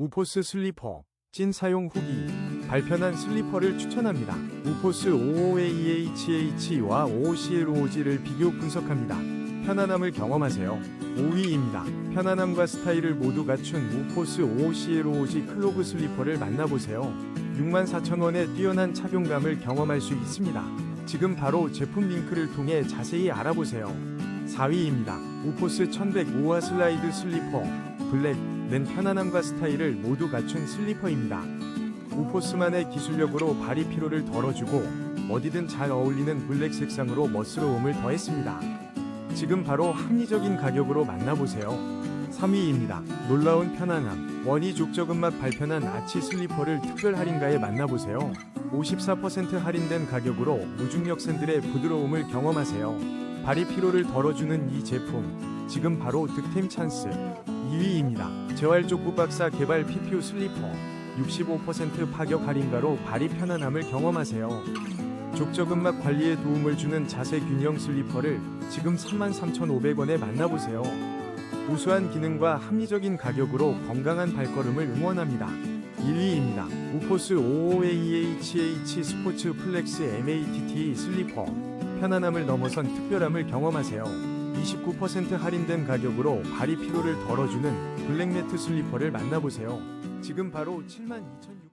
우포스 슬리퍼 찐 사용 후기 발편한 슬리퍼를 추천합니다. 우포스 55AEHH와 55CLOG를 비교 분석합니다. 편안함을 경험하세요. 5위입니다. 편안함과 스타일을 모두 갖춘 우포스 55CLOG 클로그 슬리퍼를 만나보세요. 64,000원의 뛰어난 착용감을 경험할 수 있습니다. 지금 바로 제품 링크를 통해 자세히 알아보세요. 4위입니다. 우포스 1105화 슬라이드 슬리퍼 블랙 는 편안함과 스타일을 모두 갖춘 슬리퍼입니다. 우포스만의 기술력으로 발이 피로를 덜어주고 어디든 잘 어울리는 블랙 색상으로 멋스러움을 더했습니다. 지금 바로 합리적인 가격으로 만나보세요. 3위입니다. 놀라운 편안함. 원이 족저근 맛 발편한 아치 슬리퍼를 특별 할인가에 만나보세요. 54% 할인된 가격으로 무중력 샌들의 부드러움을 경험하세요. 발이 피로를 덜어주는 이 제품. 지금 바로 득템 찬스. 2위입니다. 재활족구 박사 개발 PPU 슬리퍼. 65% 파격 할인가로 발이 편안함을 경험하세요. 족저근막 관리에 도움을 주는 자세 균형 슬리퍼를 지금 33,500원에 만나보세요. 우수한 기능과 합리적인 가격으로 건강한 발걸음을 응원합니다. 1위입니다. 우포스 55AEHH 스포츠 플렉스 MATT 슬리퍼. 편안함을 넘어선 특별함을 경험하세요. 29% 할인된 가격으로 발이 피로를 덜어주는 블랙매트 슬리퍼를 만나보세요. 지금 바로 72,600원